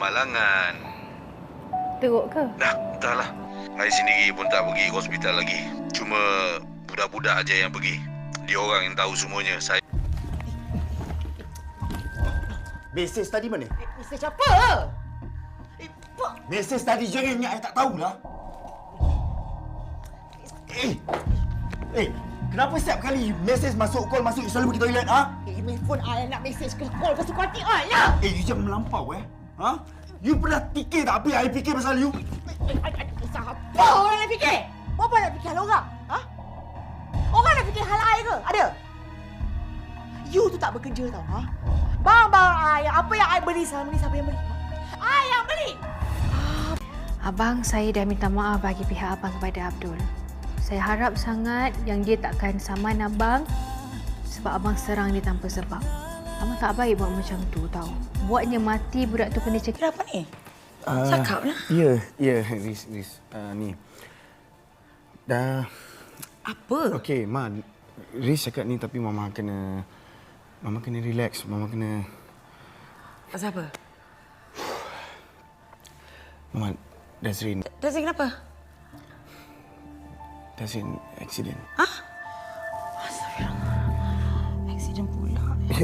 kemalangan. Teruk ke? Dah, entahlah. Saya sendiri pun tak pergi hospital lagi. Cuma budak-budak aja yang pergi. Dia orang yang tahu semuanya. Saya Mesej tadi mana? Mesej apa? Eh, Pak. Mesej tadi je ingat saya tak tahulah. Eh. Eh, kenapa setiap kali mesej masuk call masuk selalu pergi toilet ha? Eh, telefon I nak mesej ke call ke suka hati I lah. Eh, you jangan melampau eh. Ha? You pernah fikir tak apa yang I fikir pasal you? Eh, apa orang nak fikir? Apa nak fikir hal orang? Ha? Orang nak fikir hal I ke? Ada? You tu tak bekerja tau, ha? Bang-bang I, apa yang I beli selama ni siapa yang beli? Ha? I yang beli! Abang, saya dah minta maaf bagi pihak abang kepada Abdul. Saya harap sangat yang dia takkan saman abang sebab abang serang dia tanpa sebab. Abang tak baik buat macam tu tau. Buatnya mati budak tu kena cekik. Kenapa ni? Uh, Cakap lah. Ya, ya, Riz, Riz. Uh, ni. Dah, Apa? okey, Ma. Riz cakap ni tapi Mama kena... Mama kena relax. Mama kena... Pasal apa? Mama, Dazrin, Dazin kenapa? Dazrin accident. Aksiden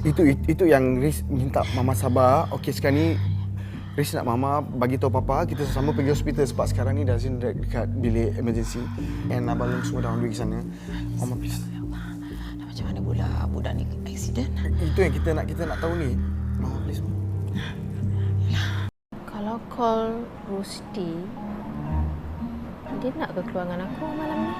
itu itu yang Riz minta Mama sabar. Okey, sekarang ni Riz nak Mama bagi tahu Papa kita sama pergi hospital sebab sekarang ni dah dekat bilik emergency. And Abang Long semua dah on the way ke sana. Mama please. Dah macam mana pula budak ni aksiden? Itu yang kita nak kita nak tahu ni. Mama please. Kalau call Rusti, dia nak ke keluar dengan aku malam ni?